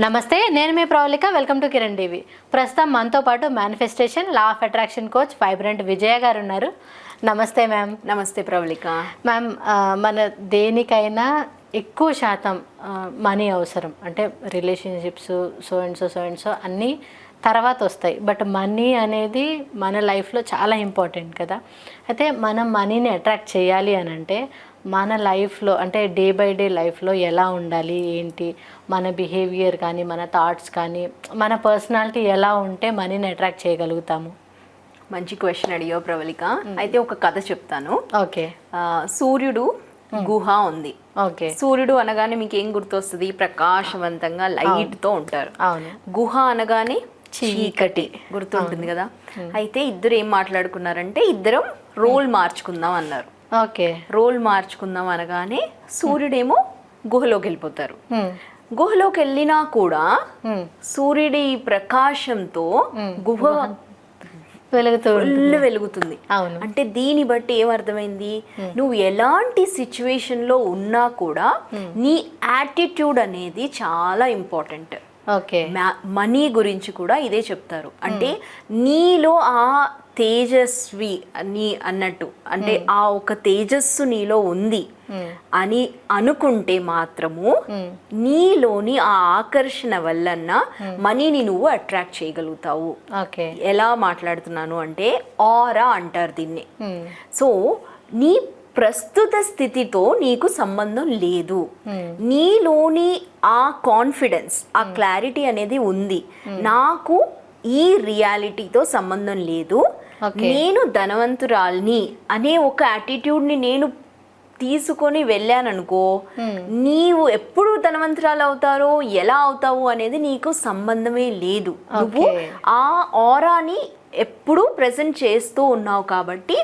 నమస్తే నేను మీ Pravalika. Welcome to Kiran TV. ప్రస్తుతం మనతో పాటు manifestation law of attraction coach vibrant Vijaya గారు ఉన్నారు. నమస్తే మ్యామ్ నమస్తే ప్రవళిక. మ్యామ్ మన దేనికైనా ఎక్కువ శాతం మనీ అవసరం. అంటే relationships so and so so and so అన్నీ తర్వాత వస్తాయి బట్ మనీ అనేది మన లైఫ్లో చాలా ఇంపార్టెంట్ కదా. అయితే మనం మనీని అట్రాక్ట్ చేయాలి అని అంటే మన లైఫ్లో అంటే డే బై డే లైఫ్లో ఎలా ఉండాలి ఏంటి? మన బిహేవియర్ కానీ మన థాట్స్ కానీ మన పర్సనాలిటీ ఎలా ఉంటే మనీని అట్రాక్ట్ చేయగలుగుతాము? మంచి క్వశ్చన్ అడిగావు ప్రవళిక. అయితే ఒక కథ చెప్తాను. ఓకే. సూర్యుడు గుహ ఉంది. ఓకే. సూర్యుడు అనగానే మీకు ఏం గుర్తొస్తుంది? ప్రకాశవంతంగా లైట్తో ఉంటారు. అవును. గుహ అనగానే చీకటి గుర్తుంటుంది కదా? అయితే ఇద్దరు ఏం మాట్లాడుకున్నారంటే ఇద్దరం రోల్ మార్చుకుందాం అన్నారు. ఓకే. రోల్ మార్చుకుందాం అనగానే సూర్యుడేమో గుహలోకి వెళ్ళిపోతారు. గుహలోకి వెళ్ళినా కూడా. సూర్యుడి ప్రకాశంతో గుహ వెలుగుతుంది. అవును. అంటే దీన్ని బట్టి ఏమర్థమైంది నువ్వు ఎలాంటి సిచ్యువేషన్లో ఉన్నా కూడా నీ యాటిట్యూడ్ అనేది చాలా ఇంపార్టెంట్. మనీ గురించి కూడా ఇదే చెప్తారు. అంటే నీలో ఆ తేజస్వి నీ అన్నట్టు అంటే ఆ ఒక తేజస్సు నీలో ఉంది అని అనుకుంటే మాత్రము నీలోని ఆ ఆకర్షణ వల్లన్న మనీని నువ్వు అట్రాక్ట్ చేయగలుగుతావు. ఓకే. ఎలా మాట్లాడుతున్నాను అంటే ఆరా అంటారు దీన్ని. సో నీ ప్రస్తుత స్థితితో నీకు సంబంధం లేదు. నీలోని ఆ కాన్ఫిడెన్స్ ఆ క్లారిటీ అనేది ఉంది. నాకు ఈ రియాలిటీతో సంబంధం లేదు. నేను ధనవంతురాల్ని అనే ఒక attitude ని నేను తీసుకొని వెళ్ళాననుకో నీవు ఎప్పుడు ధనవంతురాలు అవుతారో ఎలా అవుతావు అనేది నీకు సంబంధమే లేదు. నువ్వు. ఆ ఆరాని ఎప్పుడూ ప్రజెంట్ చేస్తూ ఉన్నావు కాబట్టి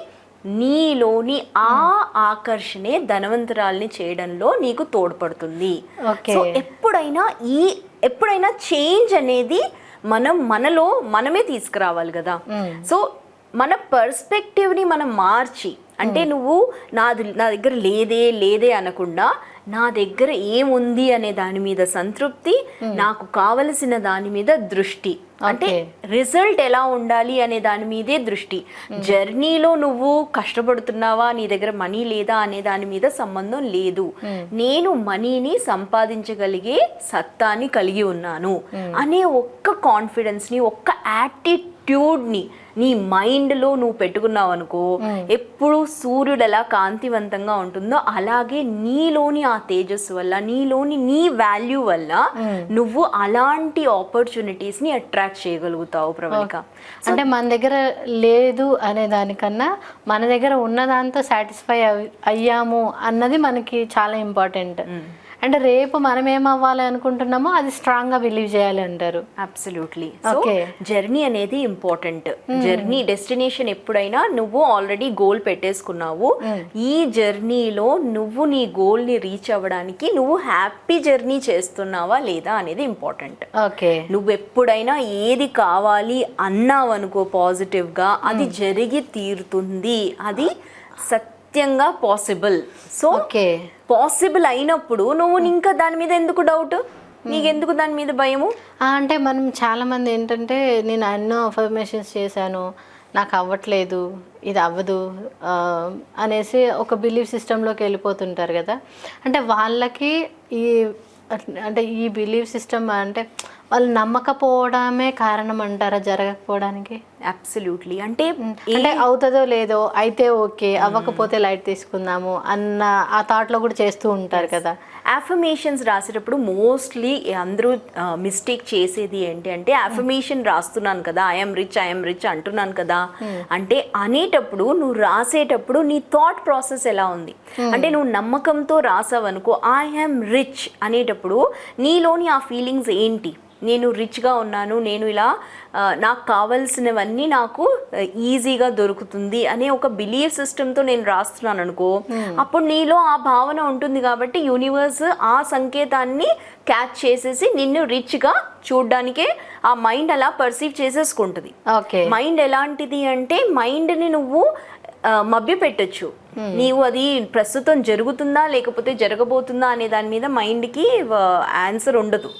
నీలోని ఆ ఆకర్షణే ధనవంతురాల్ని చేయడంలో నీకు తోడ్పడుతుంది. సో ఎప్పుడైనా ఈ ఎప్పుడైనా చేంజ్ అనేది మనం మనలో మనమే తీసుకురావాలి కదా. సో మన perspective ని మనం మార్చి అంటే నువ్వు నాది నా దగ్గర లేదే లేదే అనకుండా నా దగ్గర ఏముంది అనే దాని మీద సంతృప్తి నాకు కావలసిన దాని మీద దృష్టి. అంటే రిజల్ట్ ఎలా ఉండాలి అనే దాని మీదే దృష్టి. జర్నీలో నువ్వు కష్టపడుతున్నావా నీ దగ్గర మనీ లేదా అనే దాని మీద సంబంధం లేదు. నేను మనీని సంపాదించగలిగే సత్తాని కలిగి ఉన్నాను. అనే ఒక్క కాన్ఫిడెన్స్ని ఒక్క యాటిట్యూడ్ ని నీ మైండ్లో నువ్వు పెట్టుకున్నావు అనుకో ఎప్పుడు సూర్యుడు ఎలా కాంతివంతంగా ఉంటుందో అలాగే నీలోని ఆ తేజస్సు వల్ల నీలోని నీ వాల్యూ వల్ల నువ్వు అలాంటి ఆపర్చునిటీస్ని అట్రాక్ట్ చేయగలుగుతావు ప్రవళిక. అంటే మన దగ్గర లేదు అనే దానికన్నా మన దగ్గర ఉన్నదాంతో సాటిస్ఫై అయ్యాము అన్నది మనకి చాలా ఇంపార్టెంట్ అంటే రేపు మనం ఏం అవ్వాలి అనుకుంటున్నామో అది స్ట్రాంగ్గా బిలీవ్ చేయాలి అంటారు. Absolutely Okay. జర్నీ అనేది ఇంపార్టెంట్ జర్నీ డెస్టినేషన్ ఎప్పుడైనా నువ్వు ఆల్రెడీ గోల్ పెట్టేసుకున్నావు. ఈ జర్నీలో నువ్వు నీ గోల్ని రీచ్ అవ్వడానికి నువ్వు హ్యాపీ జర్నీ చేస్తున్నావా లేదా అనేది ఇంపార్టెంట్ ఓకే నువ్వు ఎప్పుడైనా ఏది కావాలి అన్నావు అనుకో పాజిటివ్గా అది జరిగి తీరుతుంది. అది సత్యంగా పాసిబుల్ సో ఓకే. పాసిబుల్ అయినప్పుడు నువ్వు ఇంకా దాని మీద ఎందుకు డౌట్ నీకెందుకు దాని మీద భయము? అంటే మనం చాలా మంది ఏంటంటే నేను ఎన్నో అఫర్మేషన్స్ చేశాను నాకు అవ్వట్లేదు ఇది అవ్వదు అనేసి ఒక బిలీఫ్ సిస్టంలోకి వెళ్ళిపోతుంటారు కదా. అంటే వాళ్ళకి ఈ అంటే ఈ బిలీఫ్ సిస్టమ్ అంటే వాళ్ళు నమ్మకపోవడమే కారణం అంటారా జరగకపోవడానికి? అబ్సల్యూట్లీ అంటే అంటే అవుతుందో లేదో అయితే ఓకే అవ్వకపోతే లైట్ తీసుకుందాము అన్న ఆ థాట్లో కూడా చేస్తూ ఉంటారు కదా. అఫర్మేషన్స్ రాసేటప్పుడు మోస్ట్లీ అందరూ మిస్టేక్ చేసేది ఏంటి అంటే అఫర్మేషన్ రాస్తున్నాను కదా ఐఎమ్ రిచ్ ఐఎమ్ రిచ్ అంటున్నాను కదా. అంటే అనేటప్పుడు నువ్వు రాసేటప్పుడు నీ థాట్ ప్రాసెస్ ఎలా ఉంది? అంటే నువ్వు నమ్మకంతో రాసావనుకో ఐఎమ్ రిచ్ అనేటప్పుడు నీలోని ఆ ఫీలింగ్స్ ఏంటి? నేను రిచ్గా ఉన్నాను నేను ఇలా నాకు కావాల్సినవన్నీ నాకు ఈజీగా దొరుకుతుంది అనే ఒక బిలీఫ్ సిస్టమ్తో నేను రాస్తున్నాను అనుకో అప్పుడు నీలో ఆ భావన ఉంటుంది కాబట్టి యూనివర్స్ ఆ సంకేతాన్ని క్యాచ్ చేసేసి నిన్ను రిచ్గా చూడ్డానికే ఆ మైండ్ అలా పర్సీవ్ చేసేసుకుంటుంది. ఓకే మైండ్ ఎలాంటిది అంటే మైండ్ని నువ్వు మభ్య పెట్టచ్చు నీవు అది ప్రస్తుతం జరుగుతుందా లేకపోతే జరగబోతుందా అనే దాని మీద మైండ్కి ఆన్సర్ ఉండదు.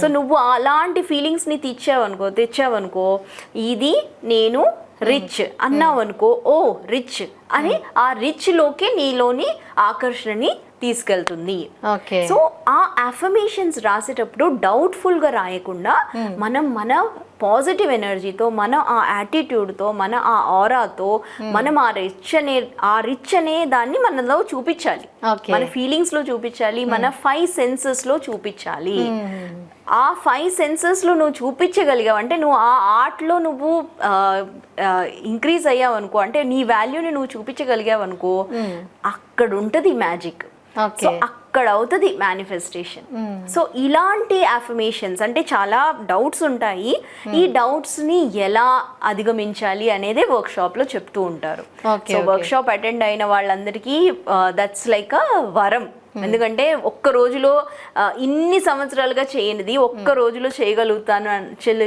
సో నువ్వు అలాంటి ఫీలింగ్స్ని తెచ్చావనుకో తెచ్చావనుకో ఇది నేను రిచ్ అన్నావు అనుకో ఓ రిచ్ అని ఆ రిచ్లోకి నీలోని ఆకర్షణని తీసుకెళ్తుంది. ఓకే. సో ఆ అఫర్మేషన్స్ రాసేటప్పుడు డౌట్ఫుల్గా రాయకుండా మనం మన పాజిటివ్ ఎనర్జీతో మన ఆ యాటిట్యూడ్తో మన ఆ ఆరాతో మనం ఆ రిచ్ అనే ఆ రిచ్ అనే దాన్ని మనలో చూపించాలి. మన ఫీలింగ్స్లో చూపించాలి మన ఫైవ్ సెన్సెస్లో చూపించాలి ఆ ఫైవ్ సెన్సెస్లో నువ్వు చూపించగలిగావు అంటే నువ్వు ఆ ఆర్ట్లో నువ్వు ఇంక్రీజ్ అయ్యావు అనుకో అంటే నీ వాల్యూని నువ్వు చూపించగలిగావు అనుకో అక్కడ ఉంటుంది మ్యాజిక్ సో అక్కడ అవుతుంది మేనిఫెస్టేషన్ సో ఇలాంటి అఫర్మేషన్స్ అంటే చాలా డౌట్స్ ఉంటాయి. ఈ డౌట్స్ని ఎలా అధిగమించాలి అనేదే వర్క్ షాప్లో చెప్తూ ఉంటారు. సో. వర్క్ షాప్ అటెండ్ అయిన వాళ్ళందరికీ దట్స్ లైక్ అ వరం. ఎందుకంటే ఒక్క రోజులో ఇన్ని సంవత్సరాలుగా చేయనిది ఒక్క రోజులో చేయగలుగుతాను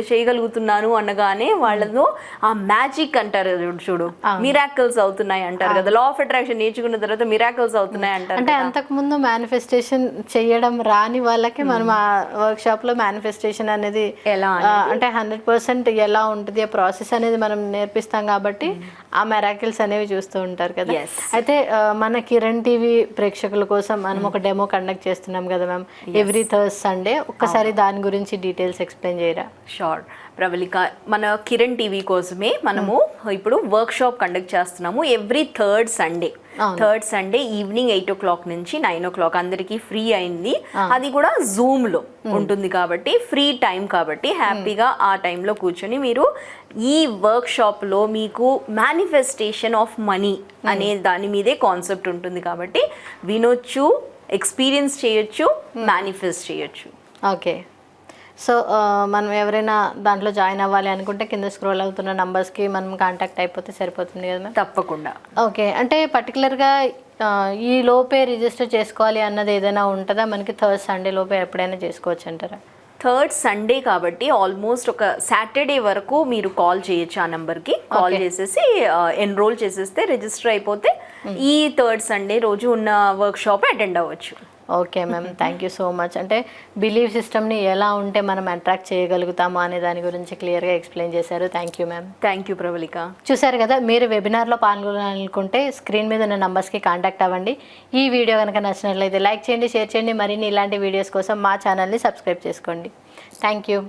చేయగలుగుతున్నాను అనగానే వాళ్ళలో ఆ మ్యాజిక్ అంటారు చూడు చూడు. మిరాకిల్స్ అవుతున్నాయి అంటారు కదా. లా ఆఫ్ అట్రాక్షన్ నేర్చుకున్న తర్వాత మిరాకిల్స్ అవుతున్నాయి అంటారు అంటే అంతకు ముందు మేనిఫెస్టేషన్ చేయడం రాని వాళ్ళకి మనం ఆ వర్క్ షాప్లో మేనిఫెస్టేషన్ అనేది? ఎలా అంటే హండ్రెడ్ పర్సెంట్ ఎలా ఉంటుంది ఆ ప్రాసెస్ అనేది మనం నేర్పిస్తాం కాబట్టి ఆ మెరాకిల్స్ అనేవి చూస్తూ ఉంటారు కదా. అయితే మన కిరణ్ టీవీ ప్రేక్షకుల కోసం మనం ఒక డెమో కండక్ట్ చేస్తున్నాం కదా మ్యామ్ ఎవ్రీ థర్స్ సండే ఒక్కసారి దాని గురించి డీటెయిల్స్ ఎక్స్ప్లెయిన్ చేయరా? షూర్ ప్రబలిక మన కిరణ్ టీవీ కోసమే మనము ఇప్పుడు వర్క్ షాప్ కండక్ట్ చేస్తున్నాము every third Sunday. Third Sunday evening eight o'clock నుంచి నైన్ ఓ క్లాక్ అందరికి ఫ్రీ అయింది. అది కూడా జూమ్లో ఉంటుంది కాబట్టి ఫ్రీ టైం కాబట్టి హ్యాపీగా ఆ టైంలో కూర్చొని మీరు ఈ వర్క్ షాప్లో మీకు మేనిఫెస్టేషన్ ఆఫ్ మనీ అనే దాని మీదే కాన్సెప్ట్ ఉంటుంది కాబట్టి వినొచ్చు ఎక్స్పీరియన్స్ చేయొచ్చు మేనిఫెస్ట్ చేయొచ్చు. ఓకే. సో మనం ఎవరైనా దాంట్లో జాయిన్ అవ్వాలి అనుకుంటే కింద స్క్రోల్ అవుతున్న నంబర్స్కి మనం కాంటాక్ట్ అయిపోతే సరిపోతుంది కదా తప్పకుండా. ఓకే. అంటే పర్టికులర్గా ఈ లోపే రిజిస్టర్ చేసుకోవాలి అన్నది ఏదైనా ఉంటుందా? మనకి థర్డ్ సండే లోపే ఎప్పుడైనా చేసుకోవచ్చు అంటారా? థర్డ్ సండే కాబట్టి ఆల్మోస్ట్ ఒక సాటర్డే వరకు మీరు కాల్ చేయొచ్చు ఆ నెంబర్కి. కాల్ చేసేసి ఎన్రోల్ చేసేస్తే రిజిస్టర్ అయిపోతే ఈ థర్డ్ సండే రోజు ఉన్న వర్క్ షాప్ అటెండ్ అవ్వచ్చు. Okay ma'am thank you so much అంటే బిలీవ్ సిస్టమ్ని ఎలా ఉంటే మనం అట్రాక్ట్ చేయగలుగుతామో అనే దాని గురించి క్లియర్గా ఎక్స్ప్లెయిన్ చేశారు. Thank you ma'am thank you Pravalika చూసారు కదా మీరు వెబినార్లో పాల్గొనాలనుకుంటే స్క్రీన్ మీద ఉన్న నంబర్స్కి కాంటాక్ట్ అవ్వండి. ఈ వీడియో కనుక నచ్చినట్లయితే లైక్ చేయండి షేర్ చేయండి. మరిన్ని ఇలాంటి వీడియోస్ కోసం మా ఛానల్ని సబ్స్క్రైబ్ చేసుకోండి. Thank you